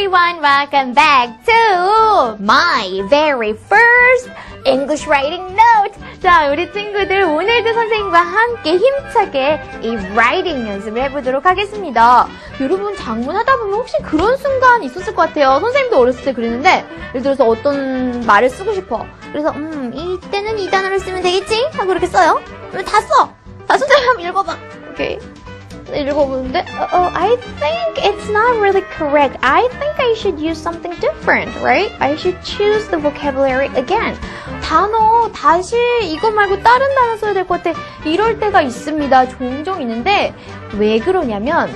everyone, welcome back to my very first English writing note. 자, 우리 친구들 오늘도 선생님과 함께 힘차게 이 writing 연습을 해보도록 하겠습니다. 여러분 장문하다 보면 혹시 그런 순간 있었을 것 같아요. 선생님도 어렸을 때 그랬는데 예를 들어서 어떤 말을 쓰고 싶어. 그래서 음 이때는 이 단어를 쓰면 되겠지? 하고 이렇게 써요. 그러면 다 써. 다 선생님 한번 읽어봐. 오케이. 읽어보는데, oh, I think it's not really correct. I think I should use something different, right? I should choose the vocabulary again. 단어 다시 이거 말고 다른 단어 써야 될 것 같아. 이럴 때가 있습니다. 종종 있는데 왜 그러냐면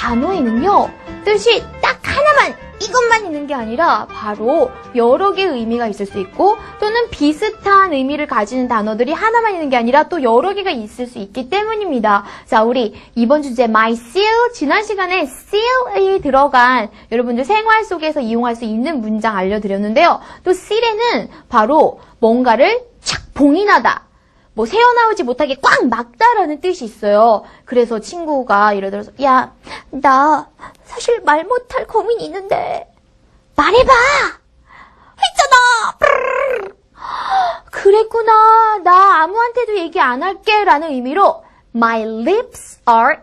단어에는요 뜻이 딱 하나만 이것만 있는 게 아니라 바로 여러 개의 의미가 있을 수 있고 또는 비슷한 의미를 가지는 단어들이 하나만 있는 게 아니라 또 여러 개가 있을 수 있기 때문입니다. 자, 우리 이번 주제 my seal 지난 시간에 seal이 들어간 여러분들 생활 속에서 이용할 수 있는 문장 알려드렸는데요. 또 seal에는 바로 뭔가를 착 봉인하다. 뭐 새어나오지 못하게 꽉 막다라는 뜻이 있어요. 그래서 친구가 예를 들어서 야, 나 사실 말 못할 고민이 있는데 말해봐. 했잖아. 그랬구나. 나 아무한테도 얘기 안 할게 라는 의미로 my lips are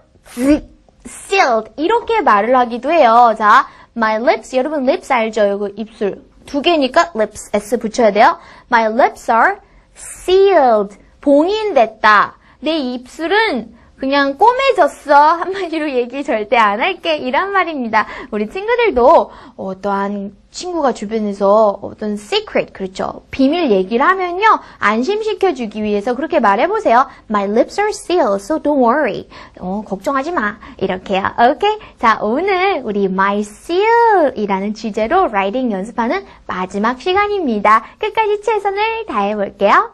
sealed 이렇게 말을 하기도 해요. 자, my lips 여러분 lips 알죠? 이거 입술 두 개니까 lips s 붙여야 돼요. My lips are sealed 봉인됐다. 내 입술은 그냥 꼬매졌어. 한마디로 얘기 절대 안 할게. 이란 말입니다. 우리 친구들도 어떠한 친구가 주변에서 어떤 secret, 그렇죠. 비밀 얘기를 하면요. 안심시켜주기 위해서 그렇게 말해보세요. My lips are sealed, so don't worry. 어, 걱정하지 마. 이렇게요. 오케이? 자, 오늘 우리 my seal 이라는 주제로 라이딩 연습하는 마지막 시간입니다. 끝까지 최선을 다해볼게요.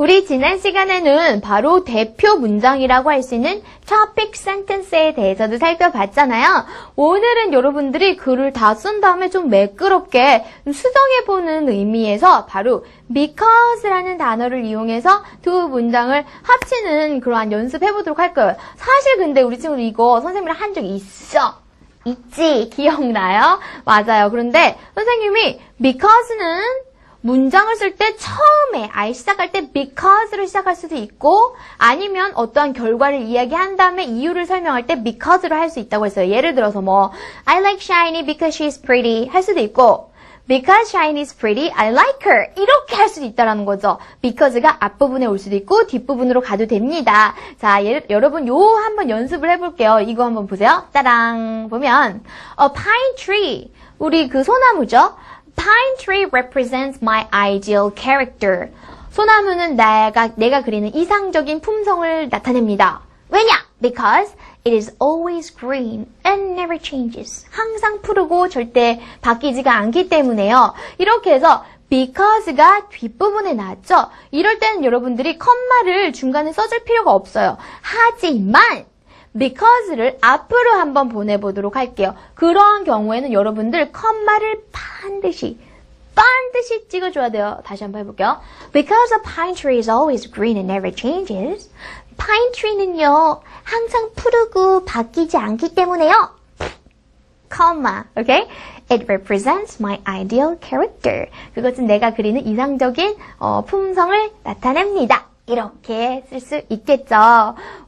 우리 지난 시간에는 바로 대표 문장이라고 할 수 있는 topic sentence에 대해서도 살펴봤잖아요. 오늘은 여러분들이 글을 다 쓴 다음에 좀 매끄럽게 수정해보는 의미에서 바로 because라는 단어를 이용해서 두 문장을 합치는 그러한 연습해보도록 할 거예요. 사실 근데 우리 친구들 이거 선생님이랑 한 적 있어. 있지? 기억나요? 맞아요. 그런데 선생님이 because는 문장을 쓸 때 처음에 아예 시작할 때 because로 시작할 수도 있고 아니면 어떠한 결과를 이야기한 다음에 이유를 설명할 때 because로 할 수 있다고 했어요. 예를 들어서 뭐 I like Shiny because she's pretty 할 수도 있고 because Shiny is pretty, I like her 이렇게 할 수도 있다라는 거죠. because가 앞부분에 올 수도 있고 뒷부분으로 가도 됩니다. 자, 예, 여러분 요 한번 연습을 해볼게요. 이거 한번 보세요. 따랑 보면 a pine tree 우리 그 소나무죠. Pine tree represents my ideal character. 소나무는 내가, 내가 그리는 이상적인 품성을 나타냅니다. 왜냐? Because it is always green and never changes. 항상 푸르고 절대 바뀌지가 않기 때문에요. 이렇게 해서 because가 뒷부분에 나왔죠? 이럴 때는 여러분들이 컴마를 중간에 써줄 필요가 없어요. 하지만 because를 앞으로 한번 보내보도록 할게요. 그러한 경우에는 여러분들 컴마를 반드시 반드시 찍어줘야 돼요. 다시 한번 해볼게요. Because a pine tree is always green and never changes. pine tree는요, 항상 푸르고 바뀌지 않기 때문에요. comma, okay? It represents my ideal character. 그것은 내가 그리는 이상적인 어, 품성을 나타냅니다. 이렇게 쓸 수 있겠죠.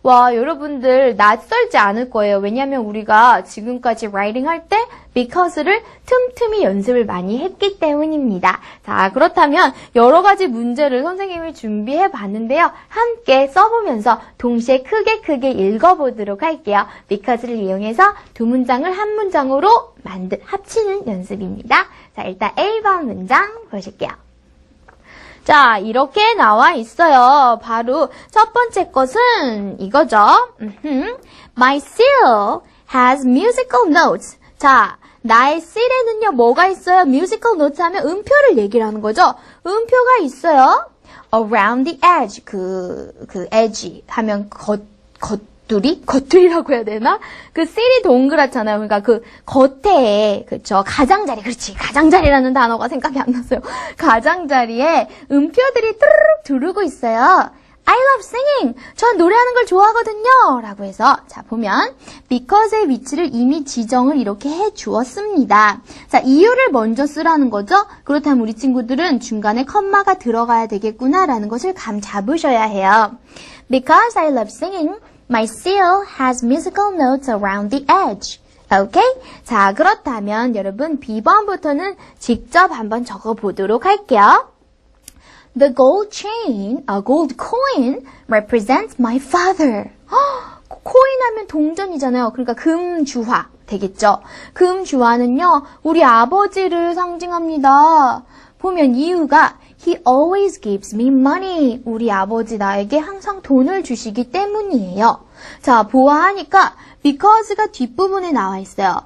와, 여러분들 낯설지 않을 거예요. 왜냐하면 우리가 지금까지 writing 할 때 because를 틈틈이 연습을 많이 했기 때문입니다. 자, 그렇다면 여러 가지 문제를 선생님이 준비해 봤는데요. 함께 써보면서 동시에 크게 크게 읽어보도록 할게요. because를 이용해서 두 문장을 한 문장으로 만들, 합치는 연습입니다. 자, 일단 1번 문장 보실게요. 자, 이렇게 나와 있어요. 바로 첫 번째 것은 이거죠. My seal has musical notes. 자, 나의 seal에는요, 뭐가 있어요? musical notes 하면 음표를 얘기를 하는 거죠. 음표가 있어요. around the edge. 그, 그 edge 하면 겉, 겉, 겉두리? 겉두리라고 해야 되나? 그 씰이 동그랗잖아요. 그러니까 그 겉에, 그쵸. 가장자리. 그렇지. 가장자리라는 단어가 생각이 안 났어요. 가장자리에 음표들이 뚜루룩 두르고 있어요. I love singing. 전 노래하는 걸 좋아하거든요. 라고 해서, 자, 보면, because의 위치를 이미 지정을 이렇게 해 주었습니다. 자, 이유를 먼저 쓰라는 거죠? 그렇다면 우리 친구들은 중간에 컴마가 들어가야 되겠구나, 라는 것을 감 잡으셔야 해요. Because I love singing, my seal has musical notes around the edge. 오케이? 자, 그렇다면 여러분 B번부터는 직접 한번 적어 보도록 할게요. The gold chain, a gold coin, represents my father. 헉, 코인 하면 동전이잖아요. 그러니까 금주화 되겠죠. 금주화는요, 우리 아버지를 상징합니다. 보면 이유가 He always gives me money. 우리 아버지 나에게 항상 돈을 주시기 때문이에요. 자, 보아하니까 because가 뒷부분에 나와 있어요.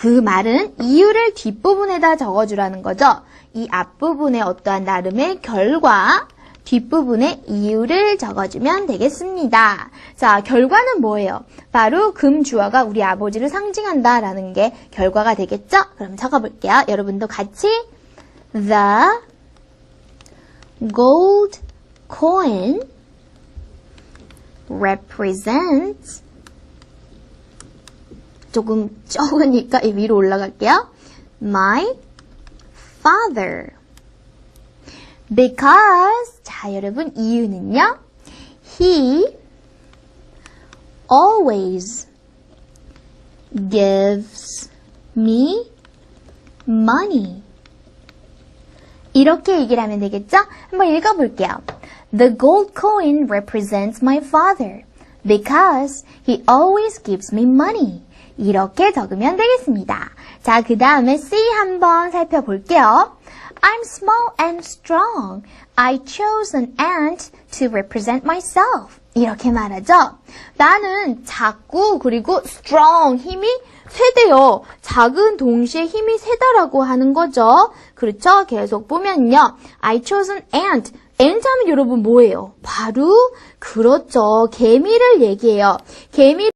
그 말은 이유를 뒷부분에다 적어주라는 거죠. 이 앞부분에 어떠한 나름의 결과, 뒷부분에 이유를 적어주면 되겠습니다. 자, 결과는 뭐예요? 바로 금주화가 우리 아버지를 상징한다라는 게 결과가 되겠죠? 그럼 적어볼게요. 여러분도 같이 The gold coin represents 조금 적으니까 이 위로 올라갈게요. My father. Because 자 여러분 이유는요. He always gives me money. 이렇게 얘기를 하면 되겠죠? 한번 읽어볼게요. The gold coin represents my father because he always gives me money. 이렇게 적으면 되겠습니다. 자, 그 다음에 C 한번 살펴볼게요. I'm small and strong. I chose an ant to represent myself. 이렇게 말하죠. 나는 작고 그리고 strong 힘이 세대요. 작은 동시에 힘이 세다라고 하는 거죠. 그렇죠? 계속 보면요. I chose an ant. ant 하면 여러분 뭐예요? 바로 그렇죠. 개미를 얘기해요. 개미